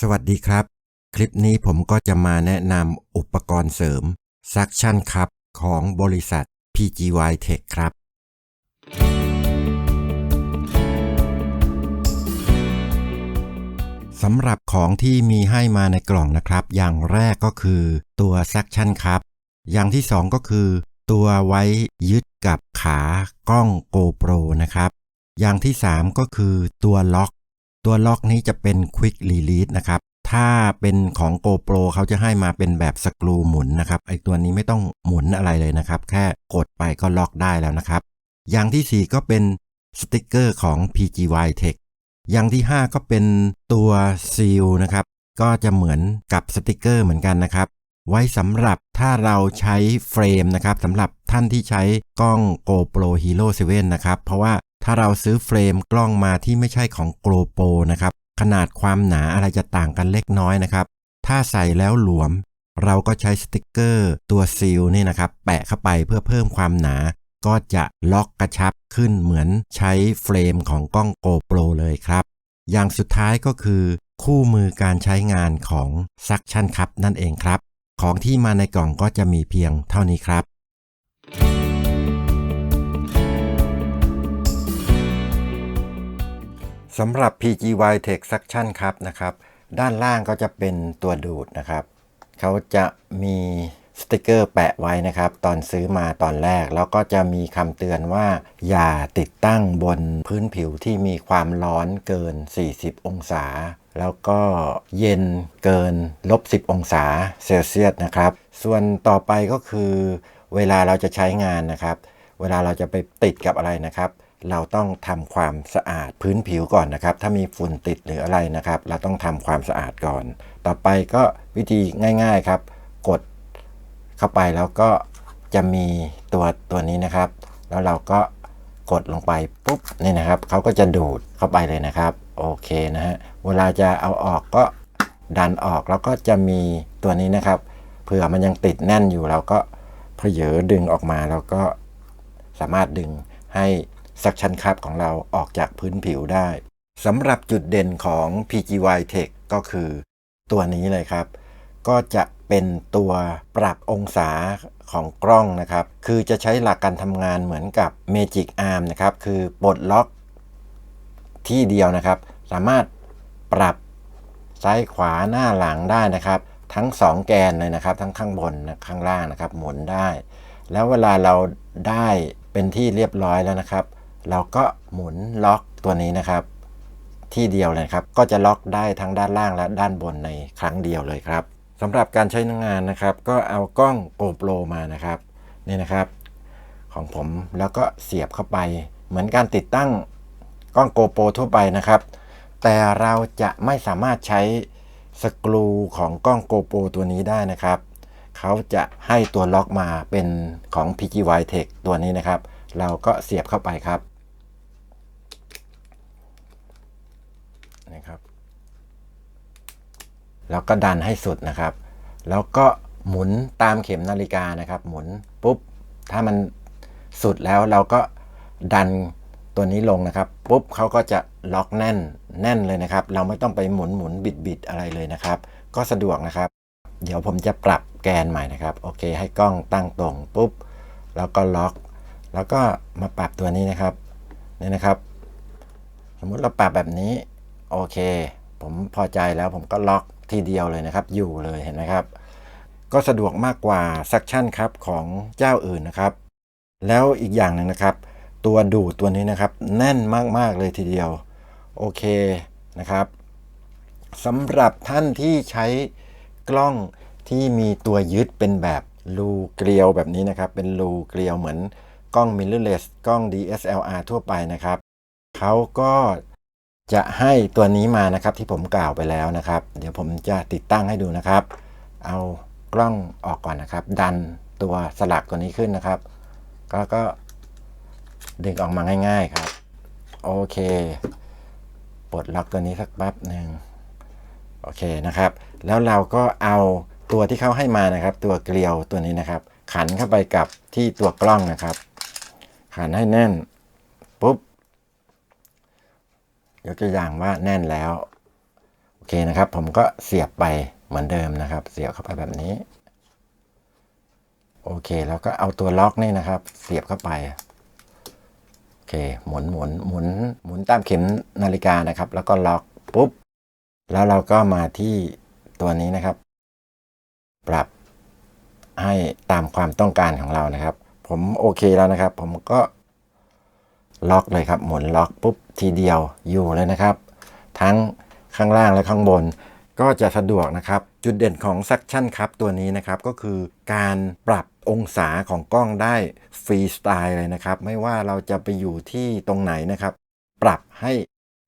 สวัสดีครับ คลิปนี้ผมก็จะมาแนะนำอุปกรณ์เสริม Suction Cup ของบริษัท PGY Tech ครับ สำหรับของที่มีให้มาในกล่องนะครับ อย่างแรกก็คือตัว Suction Cup อย่างที่สองก็คือ ตัวไว้ยึดกับขากล้อง GoPro นะครับ อย่างที่สามก็คือตัวล็อก ตัวล็อกนี้จะเป็น Quick Release นะครับ ถ้าเป็นของ GoPro เขาจะให้มาเป็นแบบสกรูหมุนนะครับ ไอตัวนี้ไม่ต้องหมุนอะไรเลยนะครับ แค่กดไปก็ล็อกได้แล้วนะครับ อย่างที่ 4 ก็เป็นสติกเกอร์ของ PGY Tech อย่างที่ 5 ก็เป็นตัวซีลนะครับ ก็จะเหมือนกับสติกเกอร์เหมือนกันนะครับ ไว้สำหรับถ้าเราใช้เฟรมนะครับสำหรับท่านที่ใช้กล้อง GoPro Hero 7 นะครับ เพราะว่า ถ้าเราซื้อเฟรมกล้องมาที่ไม่ใช่ของ GoPro นะครับ ขนาดความหนาอะไรจะต่างกันเล็กน้อยนะครับ ถ้าใส่แล้วหลวม เราก็ใช้สติกเกอร์ตัวซีลนี่นะครับ แปะเข้าไปเพื่อเพิ่มความหนา ก็จะล็อกกระชับขึ้นเหมือนใช้เฟรมของกล้อง GoPro เลยครับ อย่างสุดท้ายก็คือ คู่มือการใช้งานของ Suction Cup นั่นเองครับ ของที่มาในกล่องก็จะมีเพียงเท่านี้ครับ สำหรับ PGY Tech Suction ครับนะครับ ด้านล่างก็จะเป็นตัวดูดนะครับ เขาจะมีสติกเกอร์แปะไว้นะครับ ตอนซื้อมาตอนแรก แล้วก็จะมีคำเตือนว่า อย่าติดตั้งบนพื้นผิวที่มีความร้อนเกิน 40 องศา แล้วก็เย็นเกินลบ 10 องศาเซลเซียสนะครับ ส่วนต่อไปก็คือ เวลาเราจะใช้งานนะครับ เวลาเราจะไปติดกับอะไรนะครับ เราต้องทำความสะอาดพื้นผิวก่อนนะครับ ถ้ามีฝุ่นติดหรืออะไรนะครับ เราต้องทำความสะอาดก่อน ต่อไปก็วิธีง่าย ๆครับ กดเข้าไปแล้วก็จะมีตัวตัวนี้นะครับ แล้วเราก็กดลงไปปุ๊บนี่นะครับเขาก็จะดูดเข้าไปเลยนะครับ โอเคนะฮะเวลาจะเอาออกก็ดันออกแล้วก็จะมีตัวนี้นะครับเผื่อมันยังติดแน่นอยู่เราก็เพเยอดึงออกมาแล้วก็สามารถดึงให้ สักชันคับของเราออกจากพื้นผิวได้สำหรับจุดเด่นของ PGY Tech ก็คือ ตัวนี้เลยครับ ก็จะเป็นตัวปรับองศาของกล้องนะครับ คือจะใช้หลักการทำงานเหมือนกับ Magic Arm นะครับ คือปลดล็อกที่เดียวนะครับ สามารถปรับซ้ายขวาหน้าหลังได้นะครับ ทั้ง 2 แกนเลยนะครับ ทั้งข้างบนข้างล่างนะครับ หมุนได้ แล้วเวลาเราได้เป็นที่เรียบร้อยแล้วนะครับ เราก็หมุนล็อกตัวนี้นะครับ ที่เดียวเลยครับ ก็จะล็อกได้ทั้งด้านล่างและด้านบนในครั้งเดียวเลยครับสำหรับการใช้งานนะครับ ก็เอากล้อง GoPro มานะครับนี่นะครับ ของผมแล้วก็เสียบเข้าไป เหมือนการติดตั้งกล้อง GoPro ทั่วไปนะครับ แต่เราจะไม่สามารถใช้สกรูของกล้อง GoPro ตัวนี้ได้นะครับเขาจะให้ตัวล็อกมาเป็นของ PGY Tech ตัวนี้นะครับ เราก็เสียบเข้าไปครับ แล้วก็ดันให้สุดนะครับ แล้วก็หมุนตามเข็มนาฬิกานะครับ หมุนปุ๊บ ถ้ามันสุดแล้วเราก็ดันตัวนี้ลงนะครับ ปุ๊บเขาก็จะล็อกแน่นแน่นเลยนะครับ เราไม่ต้องไปหมุนหมุนบิดบิดอะไรเลยนะครับ ก็สะดวกนะครับ เดี๋ยวผมจะปรับแกนใหม่นะครับ โอเค ให้กล้องตั้งตรงปุ๊บ แล้วก็ล็อก แล้วก็มาปรับตัวนี้นะครับนี่นะครับ สมมุติเราปรับแบบนี้ โอเค ผมพอใจแล้วผมก็ล็อก ทีเดียวเลยนะครับ อยู่เลยเห็นไหมครับ ก็สะดวกมากกว่าซักชั่นครับของเจ้าอื่นนะครับ แล้วอีกอย่างหนึ่งนะครับ ตัวดูดตัวนี้นะครับ แน่นมากๆเลยทีเดียว โอเคนะครับสำหรับท่านที่ใช้กล้องที่มีตัวยึดเป็นแบบรูเกลียวแบบนี้นะครับ เป็นรูเกลียวเหมือนกล้อง mirrorless กล้อง DSLR ทั่วไปนะครับเขาก็ จะให้ตัวนี้มานะครับที่ผมกล่าวไปแล้วนะครับ เดี๋ยวผมจะติดตั้งให้ดูนะครับ เอากล้องออกก่อนนะครับ ดันตัวสลักตัวนี้ขึ้นนะครับ ก็ก็ดึงออกมาง่าย ๆครับ โอเค ปลดล็อกตัวนี้สักแป๊บหนึ่งโอเคนะครับ แล้วเราก็เอาตัวที่เขาให้มานะครับ ตัวเกลียวตัวนี้นะครับ ขันเข้าไปกับที่ตัวกล้องนะครับ ขันให้แน่นปุ๊บ ยกตัวอย่างว่าแน่นแล้ว โอเคนะครับ ผมก็เสียบไปเหมือนเดิมนะครับ เสียบเข้าไปแบบนี้ โอเค แล้วก็เอาตัวล็อกนี่นะครับ เสียบเข้าไป โอเค หมุนหมุนหมุนหมุนตามเข็มนาฬิกานะครับ แล้วก็ล็อกปุ๊บ แล้วเราก็มาที่ตัวนี้นะครับ ปรับให้ตามความต้องการของเรานะครับ ผมโอเคแล้วนะครับ ผมก็ ล็อกเลยครับ หมุนล็อกปุ๊บทีเดียวอยู่เลยนะครับ ทั้งข้างล่างและข้างบน ก็จะสะดวกนะครับ จุดเด่นของ Suction ครับตัวนี้นะครับก็คือการปรับองศาของกล้องได้ฟรีสไตล์เลยนะครับ ไม่ว่าเราจะไปอยู่ที่ตรงไหนนะครับ ปรับให้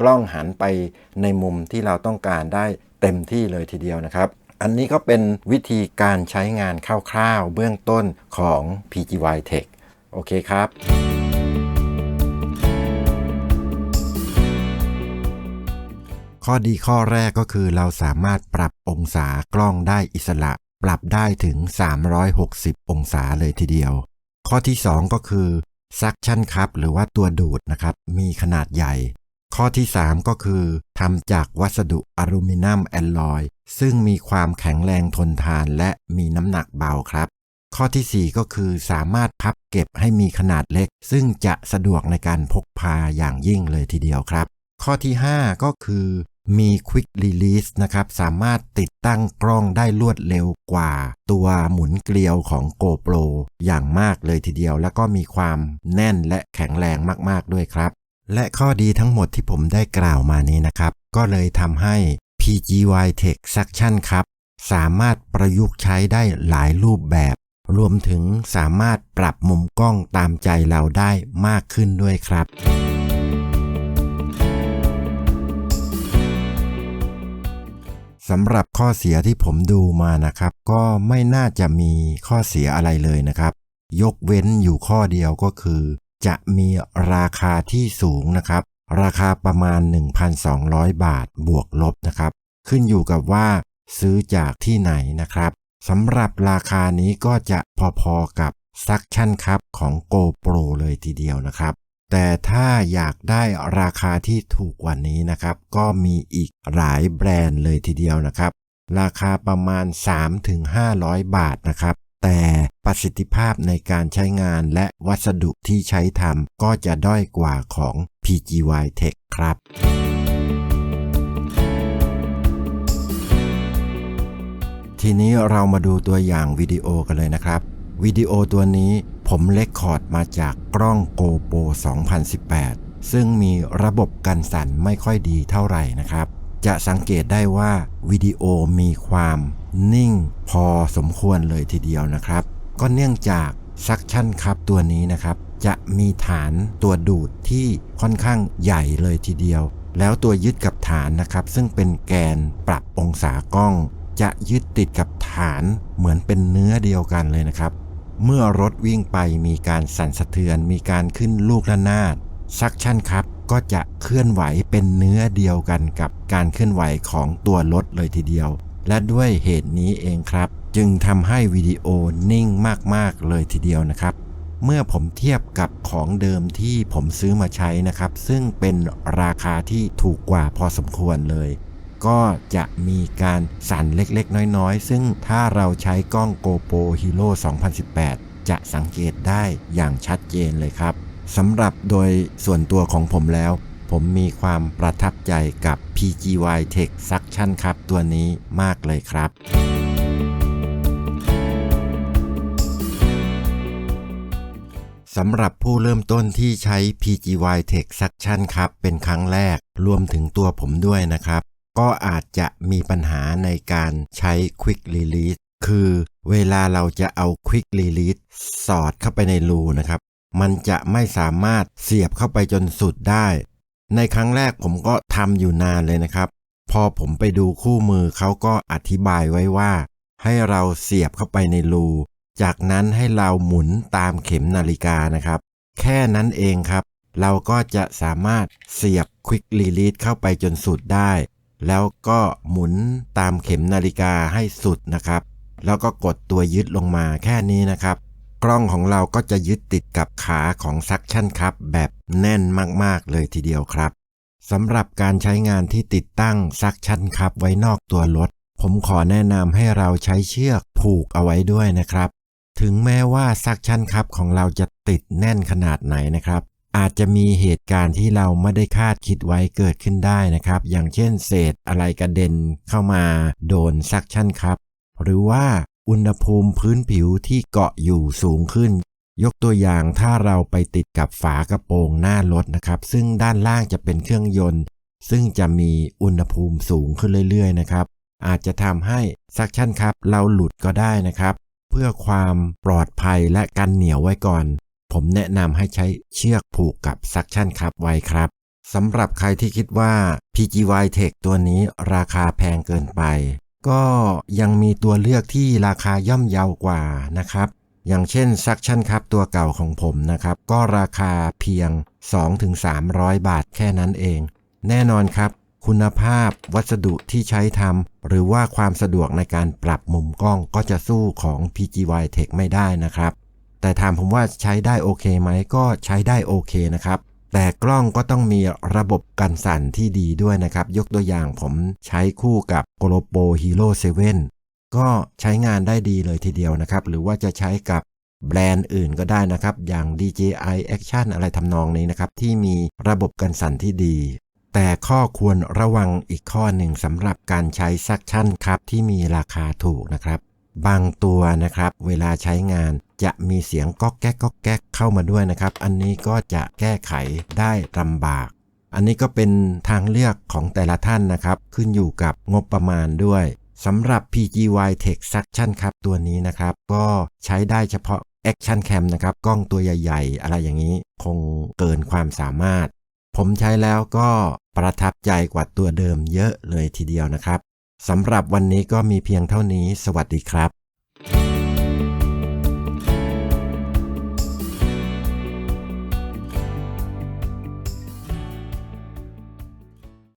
กล้องหันไปในมุมที่เราต้องการได้เต็มที่เลยทีเดียวนะครับ อันนี้ก็เป็นวิธีการใช้งานคร่าวๆเบื้องต้นของ PGY Tech โอเคครับ ข้อดีข้อแรกก็คือเราสามารถปรับองศากล้องได้อิสระ ปรับได้ถึง 360 องศาเลยทีเดียว ข้อที่ 2 ก็คือ Suction Cup หรือว่าตัวดูดนะครับ มีขนาดใหญ่ ข้อที่ 3 ก็คือทำจากวัสดุอลูมิเนียมแอลลอยซึ่งมีความแข็งแรงทนทานและมีน้ำหนักเบาครับ ข้อทีสี่4 ก็คือสามารถพับเก็บให้มีขนาดเล็ก ซึ่งจะสะดวกในการพกพาอย่างยิ่งเลยทีเดียวครับ ข้อที่ 5 ก็คือ มี Quick Release นะครับ สามารถติดตั้งกล้องได้รวดเร็วกว่า ตัวหมุนเกลียวของ GoPro อย่างมากเลยทีเดียว แล้วก็มีความแน่นและแข็งแรงมากๆด้วยครับ และข้อดีทั้งหมดที่ผมได้กล่าวมานี้นะครับ ก็เลยทำให้ PGY Tech Suction ครับ สามารถประยุกต์ใช้ได้หลายรูปแบบ รวมถึงสามารถปรับมุมกล้องตามใจเราได้มากขึ้นด้วยครับ สำหรับข้อเสียที่ผมดูมานะครับ ก็ไม่น่าจะมีข้อเสียอะไรเลยนะครับ ยกเว้นอยู่ข้อเดียวก็คือ จะมีราคาที่สูงนะครับ ราคาประมาณ 1,200 บาทบวกลบนะครับ ขึ้นอยู่กับว่าซื้อจากที่ไหนนะครับสำหรับราคานี้ก็จะพอๆกับ Suction Cup ของ GoPro เลยทีเดียวนะครับ แต่ถ้าอยากได้ราคาที่ถูกกว่านี้นะครับ ก็มีอีกหลายแบรนด์เลยทีเดียวนะครับ ราคาประมาณ 3-500 บาทนะครับ แต่ประสิทธิภาพในการใช้งานและวัสดุที่ใช้ทำก็จะด้อยกว่าของ PGY Tech ครับทีนี้เรามาดูตัวอย่างวิดีโอกันเลยนะครับ วิดีโอตัวนี้ ผมเลคคอร์ดมาจากกล้อง GoPro 2018 ซึ่งมีระบบกันสั่นไม่ค่อยดีเท่าไหร่นะครับ จะสังเกตได้ว่าวิดีโอมีความนิ่งพอสมควรเลยทีเดียวนะครับ ก็เนื่องจากซักชั่นครับตัวนี้นะครับ จะมีฐานตัวดูดที่ค่อนข้างใหญ่เลยทีเดียว แล้วตัวยึดกับฐานนะครับ ซึ่งเป็นแกนปรับองศากล้อง จะยึดติดกับฐานเหมือนเป็นเนื้อเดียวกันเลยนะครับ เมื่อรถวิ่งไปมีการสั่นสะเทือนมีการขึ้นลูกระนาดซักชั่นครับก็จะเคลื่อนไหวเป็นเนื้อเดียวกันกับการเคลื่อนไหวของตัวรถเลยทีเดียว และด้วยเหตุนี้เองครับ จึงทำให้วิดีโอนิ่งมากๆเลยทีเดียวนะครับ เมื่อผมเทียบกับของเดิมที่ผมซื้อมาใช้นะครับ ซึ่งเป็นราคาที่ถูกกว่าพอสมควรเลย ก็จะมีการสั่นเล็กๆ น้อยๆ ซึ่งถ้าเราใช้กล้อง GoPro Hero 2018 จะสังเกตได้อย่างชัดเจนเลยครับสำหรับโดยส่วนตัวของผมแล้ว ผมมีความประทับใจกับ PGY Tech Suction ครับ ตัวนี้มากเลยครับสำหรับผู้เริ่มต้นที่ใช้ PGY Tech Suction ครับ เป็นครั้งแรกรวมถึงตัวผมด้วยนะครับ ก็อาจจะมีปัญหาในการใช้ Quick Release คือเวลาเราจะเอา Quick Release สอดเข้าไปในรูนะครับ มันจะไม่สามารถเสียบเข้าไปจนสุดได้ ในครั้งแรกผมก็ทำอยู่นานเลยนะครับ พอผมไปดูคู่มือเขาก็อธิบายไว้ว่า ให้เราเสียบเข้าไปในรู จากนั้นให้เราหมุนตามเข็มนาฬิกานะครับ แค่นั้นเองครับ เราก็จะสามารถเสียบ Quick Release เข้าไปจนสุดได้ แล้วก็หมุนตามเข็มนาฬิกาให้สุดนะครับ แล้วก็กดตัวยึดลงมาแค่นี้นะครับ กล้องของเราก็จะยึดติดกับขาของซักชั่นครับ แบบแน่นมากๆเลยทีเดียวครับสำหรับการใช้งานที่ติดตั้งซักชั่นคับไว้นอกตัวรถ ผมขอแนะนำให้เราใช้เชือกผูกเอาไว้ด้วยนะครับ ถึงแม้ว่าซักชั่นคับของเราจะติดแน่นขนาดไหนนะครับ อาจจะมีเหตุการณ์ที่เราไม่ได้คาดคิดไว้เกิดขึ้นได้นะครับ อย่างเช่นเศษอะไรกระเด็นเข้ามาโดนซักชั่นครับ หรือว่าอุณหภูมิพื้นผิวที่เกาะอยู่สูงขึ้น ยกตัวอย่างถ้าเราไปติดกับฝากระโปรงหน้ารถนะครับ ซึ่งด้านล่างจะเป็นเครื่องยนต์ ซึ่งจะมีอุณหภูมิสูงขึ้นเรื่อยๆนะครับ อาจจะทำให้ซักชั่นครับ เราหลุดก็ได้นะครับ เพื่อความปลอดภัยและกันเหนียวไว้ก่อน ผมแนะนำให้ใช้เชือกผูกกับซักชั่นครับไว้ครับสำหรับใครที่คิดว่า PGY Tech ตัวนี้ราคาแพงเกินไป ก็ยังมีตัวเลือกที่ราคาย่อมเยาวกว่านะครับ อย่างเช่นซักชั่นครับตัวเก่าของผมนะครับ ก็ราคาเพียง 2-300 บาทแค่นั้นเอง แน่นอนครับ คุณภาพวัสดุที่ใช้ทำหรือว่าความสะดวกในการปรับมุมกล้องก็จะสู้ของ PGY Tech ไม่ได้นะครับ แต่ถามผมว่าใช้ได้โอเคไหมก็ใช้ได้โอเคนะครับ แต่กล้องก็ต้องมีระบบกันสั่นที่ดีด้วยนะครับ ยกตัวอย่างผมใช้คู่กับ GoPro Hero 7 ก็ใช้งานได้ดีเลยทีเดียวนะครับ หรือว่าจะใช้กับแบรนด์อื่นก็ได้นะครับ อย่าง DJI Action อะไรทำนองนี้นะครับ ที่มีระบบกันสั่นที่ดี แต่ข้อควรระวังอีกข้อหนึ่งสำหรับการใช้ซักชั่นครับที่มีราคาถูกนะครับ บางตัวนะครับ เวลาใช้งาน จะมีเสียงก๊อกแก๊กก๊อกแก๊กเข้ามาด้วยนะครับ อันนี้ก็จะแก้ไขได้ลำบาก อันนี้ก็เป็นทางเลือกของแต่ละท่านนะครับ ขึ้นอยู่กับงบประมาณด้วยสำหรับ PGY Tech Suction ครับ ตัวนี้นะครับ ก็ใช้ได้เฉพาะ Action Cam นะครับ กล้องตัวใหญ่ๆ อะไรอย่างนี้ คงเกินความสามารถ ผมใช้แล้วก็ประทับใจกว่าตัวเดิมเยอะเลยทีเดียวนะครับสำหรับวันนี้ก็มีเพียงเท่านี้ สวัสดีครับ